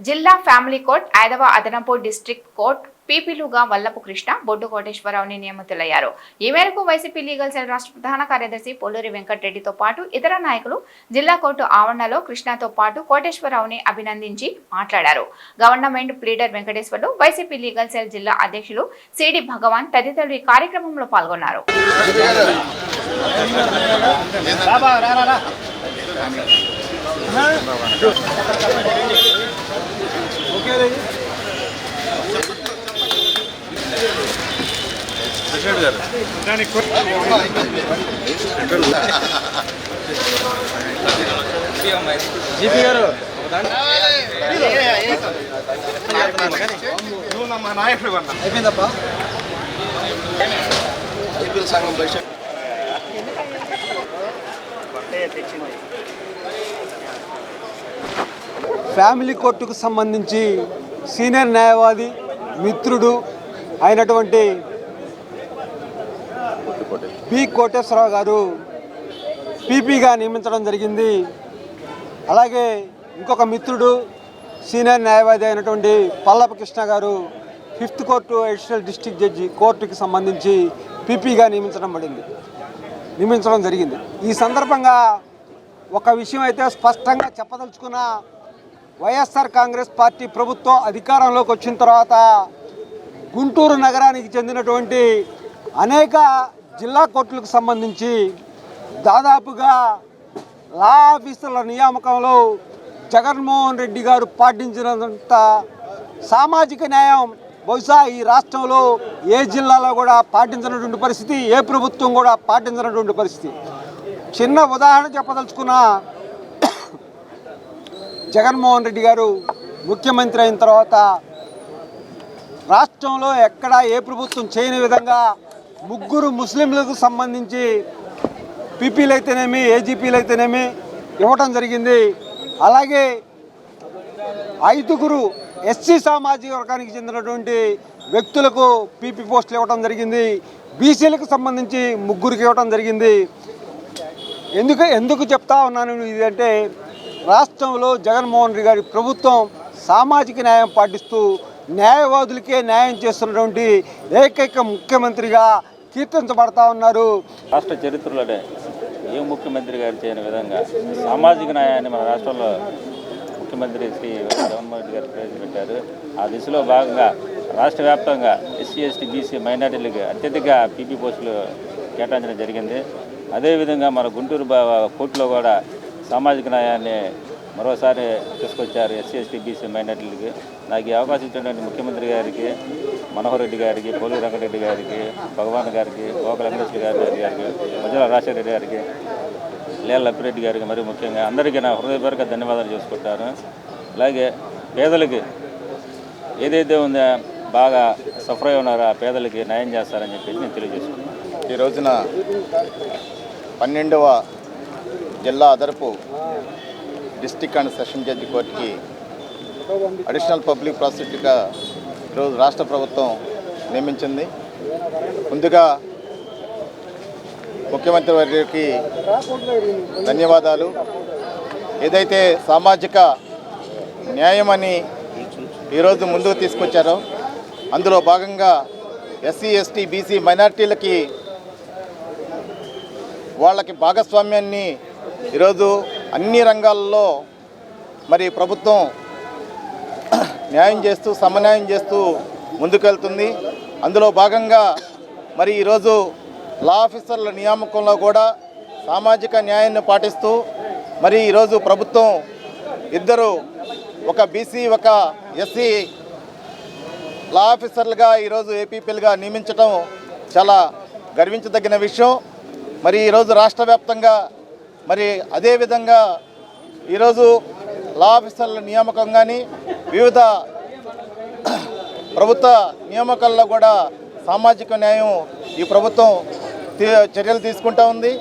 జిల్లా family court ఐదవ అదనపు డిస్ట్రిక్ట్ కోర్ట్ పీపీలుగా వల్లపు కృష్ణ బొడ్డు కోటేశ్వరరావుని నియమితులయ్యారు. ఈ మేరకు వైసీపీ లీగల్ సెల్ రాష్ట్ర ప్రధాన కార్యదర్శి పొల్లూరి వెంకటరెడ్డితో పాటు ఇతర నాయకులు జిల్లా కోర్టు ఆవరణలో కృష్ణతో పాటు కోటేశ్వరరావుని అభినందించి మాట్లాడారు. Government pleader Venkateswarlu YCP legal cell జిల్లా అధ్యక్షులు సిడి భగవాన్ తదితరులు ఈ కార్యక్రమంలో పాల్గొన్నారు. జీపీ గారు అయిపోయిందప్పా ఫ్యామిలీ కోర్టుకు సంబంధించి సీనియర్ న్యాయవాది మిత్రుడు అయినటువంటి పి కోటేశ్వరరావు గారు పీపీగా నియమించడం జరిగింది. అలాగే ఇంకొక మిత్రుడు సీనియర్ న్యాయవాది అయినటువంటి Pallapa Krishna garu fifth court additional district judge కోర్టుకి సంబంధించి పీపీగా నియమించడం పడింది. నియమించడం జరిగింది. ఈ సందర్భంగా ఒక విషయం అయితే స్పష్టంగా చెప్పదలుచుకున్న వైఎస్ఆర్ కాంగ్రెస్ పార్టీ ప్రభుత్వం అధికారంలోకి వచ్చిన తర్వాత గుంటూరు నగరానికి చెందినటువంటి అనేక జిల్లా కోర్టులకు సంబంధించి దాదాపుగా లా ఆఫీసర్ల నియామకంలో జగన్మోహన్ రెడ్డి గారు పాటించినంత సామాజిక న్యాయం బహుశా ఈ రాష్ట్రంలో ఏ జిల్లాలో కూడా పాటించినటువంటి పరిస్థితి ఏ ప్రభుత్వం కూడా పాటించినటువంటి పరిస్థితి. చిన్న ఉదాహరణ చెప్పదలుచుకున్న జగన్మోహన్ రెడ్డి గారు ముఖ్యమంత్రి అయిన తర్వాత రాష్ట్రంలో ఎక్కడ ఏ ప్రభుత్వం చేయని విధంగా ముగ్గురు ముస్లింలకు సంబంధించి పీపీలు అయితేనేమి ఏజీపీలు అయితేనేమి ఇవ్వటం జరిగింది. అలాగే ఐదుగురు ఎస్సీ సామాజిక వర్గానికి చెందినటువంటి వ్యక్తులకు పీపీ పోస్టులు ఇవ్వటం జరిగింది. బీసీలకు సంబంధించి ముగ్గురికి ఇవ్వటం జరిగింది. ఎందుకు ఎందుకు చెప్తా ఉన్నాను ఇది అంటే రాష్ట్రంలో జగన్మోహన్ రెడ్డి గారి ప్రభుత్వం సామాజిక న్యాయం పాటిస్తూ న్యాయవాదులకే న్యాయం చేస్తున్నటువంటి ఏకైక ముఖ్యమంత్రిగా కీర్తించబడతా ఉన్నారు. రాష్ట్ర చరిత్రలోనే ఏ ముఖ్యమంత్రి గారు చేయని విధంగా సామాజిక న్యాయాన్ని మన రాష్ట్రంలో ముఖ్యమంత్రి శ్రీ జగన్మోహన్ రెడ్డి గారు ప్రవేశపెట్టారు. ఆ దిశలో భాగంగా రాష్ట్ర వ్యాప్తంగా ఎస్సీ ఎస్టీ బీసీ మైనార్టీలకు అత్యధిక పీపీ పోస్టులు కేటాయించడం జరిగింది. అదేవిధంగా మన గుంటూరు బా- కోర్టులో కూడా సామాజిక న్యాయాన్ని మరోసారి తీసుకొచ్చారు ఎస్సీ ఎస్టీ బీసీ మైనార్టీలకి. నాకు ఈ అవకాశం ఇచ్చినటువంటి ముఖ్యమంత్రి గారికి మనోహర్ రెడ్డి గారికి పోలి రంగారెడ్డి గారికి భగవాన్ గారికి గోకల వెంకటేశ్వర గారి గారికి మధ్యలో రాజశేఖర రెడ్డి గారికి లేల లప్పిరెడ్డి గారికి మరి ముఖ్యంగా అందరికీ నా హృదయపూర్వక ధన్యవాదాలు చేసుకుంటాను. అలాగే పేదలకి ఏదైతే ఉందో బాగా సఫర్ అయి ఉన్నారో ఆ పేదలకి న్యాయం చేస్తారని చెప్పేసి నేను తెలియజేసుకున్నాను ఈ రోజున పన్నెండవ జిల్లా అదనపు డిస్టిక్ అండ్ సెషన్ జడ్జి కోర్టుకి అడిషనల్ పబ్లిక్ ప్రాసిక్యూటర్గా ఈరోజు రాష్ట్ర ప్రభుత్వం నియమించింది. ముందుగా ముఖ్యమంత్రి వారికి ధన్యవాదాలు. ఏదైతే సామాజిక న్యాయమని ఈరోజు ముందుకు తీసుకొచ్చారో అందులో భాగంగా ఎస్సీ ఎస్టీ బీసీ మైనార్టీలకి వాళ్ళకి భాగస్వామ్యాన్ని ఈరోజు అన్ని రంగాల్లో మరి ప్రభుత్వం న్యాయం చేస్తూ సమన్యాయం చేస్తూ ముందుకెళ్తుంది. అందులో భాగంగా మరి ఈరోజు లా ఆఫీసర్ల నియామకంలో కూడా సామాజిక న్యాయాన్ని పాటిస్తూ మరి ఈరోజు ప్రభుత్వం ఇద్దరు ఒక బీసీ ఒక ఎస్సీ లా ఆఫీసర్లుగా ఈరోజు ఏపీపీలుగా నియమించడం చాలా గర్వించదగిన విషయం. మరి ఈరోజు రాష్ట్ర వ్యాప్తంగా మరి అదేవిధంగా ఈరోజు లా ఆఫీసర్ల నియామకం కానీ వివిధ ప్రభుత్వ నియామకాల్లో కూడా సామాజిక న్యాయం ఈ ప్రభుత్వం చర్యలు తీసుకుంటా ఉంది.